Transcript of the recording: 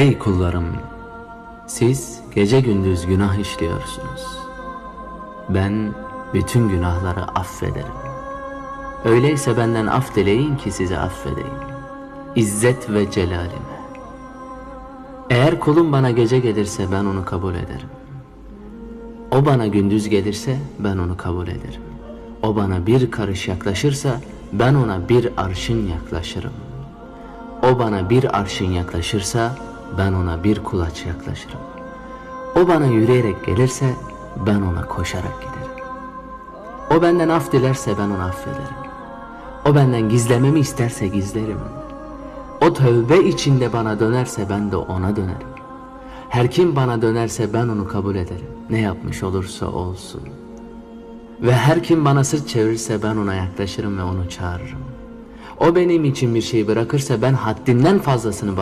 Ey kullarım! Siz gece gündüz günah işliyorsunuz. Ben bütün günahları affederim. Öyleyse benden af dileyin ki sizi affedeyim. İzzet ve celalime. Eğer kulum bana gece gelirse ben onu kabul ederim. O bana gündüz gelirse ben onu kabul ederim. O bana bir karış yaklaşırsa ben ona bir arşın yaklaşırım. O bana bir arşın yaklaşırsa ben ona bir kulaç yaklaşırım. O bana yürüyerek gelirse ben ona koşarak giderim. O benden af dilerse ben onu affederim. O benden gizlememi isterse gizlerim. O tövbe içinde bana dönerse ben de ona dönerim. Her kim bana dönerse ben onu kabul ederim. Ne yapmış olursa olsun. Ve her kim bana sırt çevirirse ben ona yaklaşırım ve onu çağırırım. O benim için bir şey bırakırsa ben haddinden fazlasını